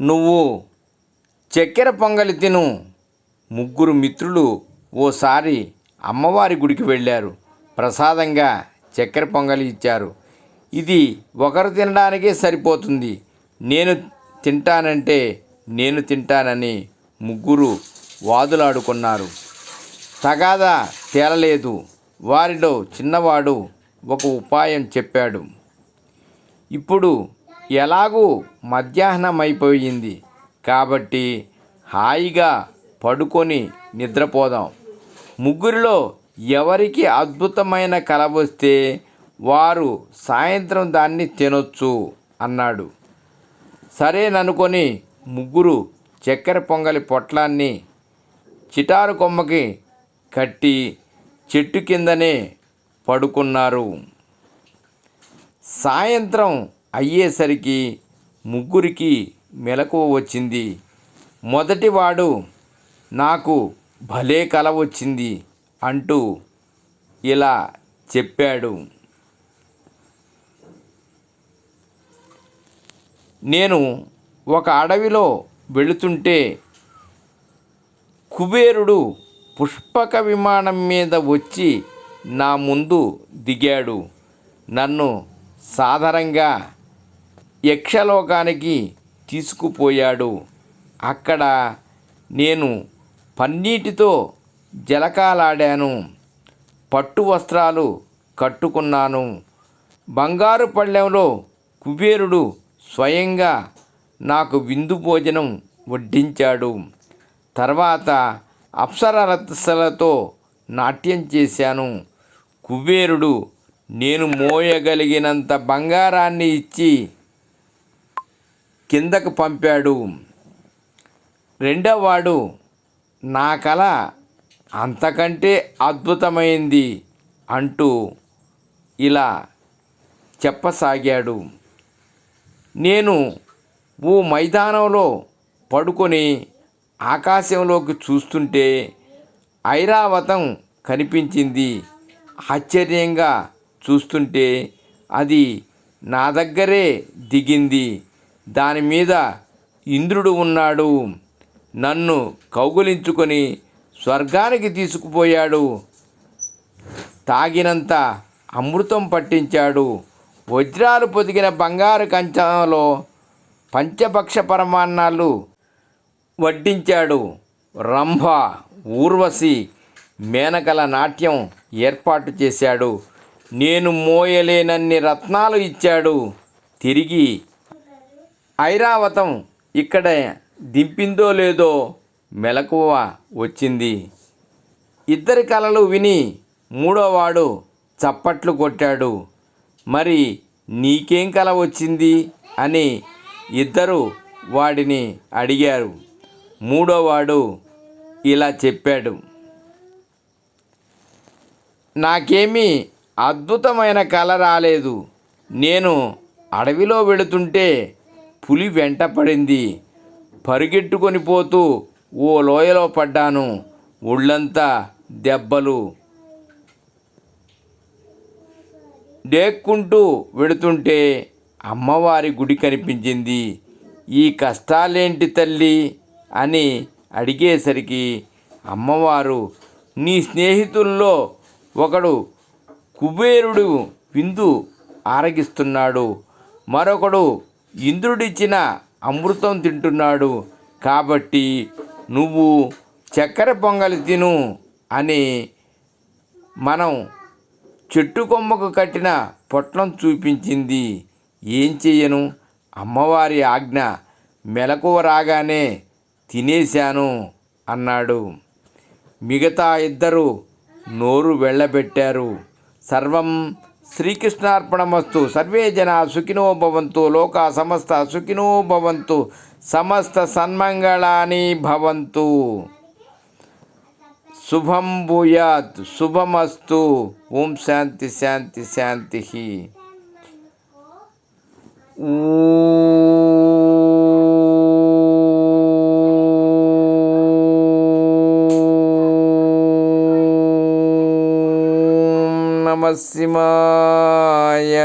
నువ్వు చక్కెర పొంగలి తిను. ముగ్గురు మిత్రులు ఓసారి అమ్మవారి గుడికి వెళ్ళారు. ప్రసాదంగా చక్కెర పొంగలి ఇచ్చారు. ఇది ఒకరు తినడానికే సరిపోతుంది. నేను తింటానంటే నేను తింటానని ముగ్గురు వాదులాడుకున్నారు. తగాదా తేలలేదు. వారిలో చిన్నవాడు ఒక ఉపాయం చెప్పాడు. ఇప్పుడు ఎలాగూ మధ్యాహ్నం అయిపోయింది కాబట్టి హాయిగా పడుకొని నిద్రపోదాం. ముగ్గురిలో ఎవరికి అద్భుతమైన కల వస్తే వారు సాయంత్రం దాన్ని తినొచ్చు అన్నాడు. సరేననుకొని ముగ్గురు చక్కెర పొంగలి పొట్లాన్ని చిటారు కొమ్మకి కట్టి చెట్టు కిందనే పడుకున్నారు. సాయంత్రం అయ్యేసరికి ముగ్గురికి మెలకువ వచ్చింది. మొదటివాడు నాకు భలే కల వచ్చింది అంటూ ఇలా చెప్పాడు. నేను ఒక అడవిలో వెళుతుంటే కుబేరుడు పుష్పక విమానం మీద వచ్చి నా ముందు దిగాడు. నన్ను సాధారణంగా యక్షలోకానికి తీసుకుపోయాడు. అక్కడ నేను పన్నీటితో జలకాలాడాను. పట్టు వస్త్రాలు కట్టుకున్నాను. బంగారు పళ్ళెంలో కుబేరుడు స్వయంగా నాకు విందు భోజనం వడ్డించాడు. తర్వాత అప్సరరత్సలతో నాట్యం చేశాను. కుబేరుడు నేను మోయగలిగినంత బంగారాన్ని ఇచ్చి కిందకు పంపాడు. రెండవవాడు నా కళ అంతకంటే అద్భుతమైంది అంటూ ఇలా చెప్పసాగాడు. నేను ఓ మైదానంలో పడుకొని ఆకాశంలోకి చూస్తుంటే ఐరావతం కనిపించింది. ఆశ్చర్యంగా చూస్తుంటే అది నా దగ్గరే దిగింది. దాని మీద ఇంద్రుడు ఉన్నాడు. నన్ను కౌగులించుకొని స్వర్గానికి తీసుకుపోయాడు. తాగినంత అమృతం పట్టించాడు. వజ్రాలు పొదిగిన బంగారు కంచంలో పంచభక్ష పరమాన్నాలు వడ్డించాడు. రంభ ఊర్వశి మేనకల నాట్యం ఏర్పాటు చేశాడు. నేను మోయలేనన్ని రత్నాలు ఇచ్చాడు. తిరిగి ఐరావతం ఇక్కడ దింపిందో లేదో మెలకువ వచ్చింది. ఇద్దరి కలలు విని మూడోవాడు చప్పట్లు కొట్టాడు. మరి నీకేం కల వచ్చింది? అని ఇద్దరు వాడిని అడిగారు. మూడోవాడు ఇలా చెప్పాడు. నాకేమీ అద్భుతమైన కల రాలేదు. నేను అడవిలో వెళుతుంటే పులి వెంట పడింది. పరిగెట్టుకొని పోతూ ఓ లోయలో పడ్డాను. ఒళ్ళంతా దెబ్బలు. డేక్కుంటూ వెడుతుంటే అమ్మవారి గుడి కనిపించింది. ఈ కష్టాలేంటి తల్లి? అని అడిగేసరికి అమ్మవారు నీ స్నేహితుల్లో ఒకడు కుబేరుడు విందు ఆరగిస్తున్నాడు. మరొకడు ఇంద్రుడిచ్చిన అమృతం తింటున్నాడు కాబట్టి నువ్వు చక్కెర పొంగలి తిను అని మనం చెట్టు కొమ్మకు కట్టిన పొట్లం చూపించింది. ఏం చెయ్యను? అమ్మవారి ఆజ్ఞ మెలకువ రాగానే తినేశాను అన్నాడు. మిగతా ఇద్దరు నోరు వెళ్ళబెట్టారు సర్వం శ్రీకృష్ణార్పణమస్తు. సర్వే జన సుఖినో భవంతు. లోక సమస్త సుఖినో భవంతు. సమస్త సన్మంగళాని భవంతు. శుభం భూయాత్. శుభమస్తు. ఓం శాంతి శాంతి శాంతి. ఓం நம சிவாய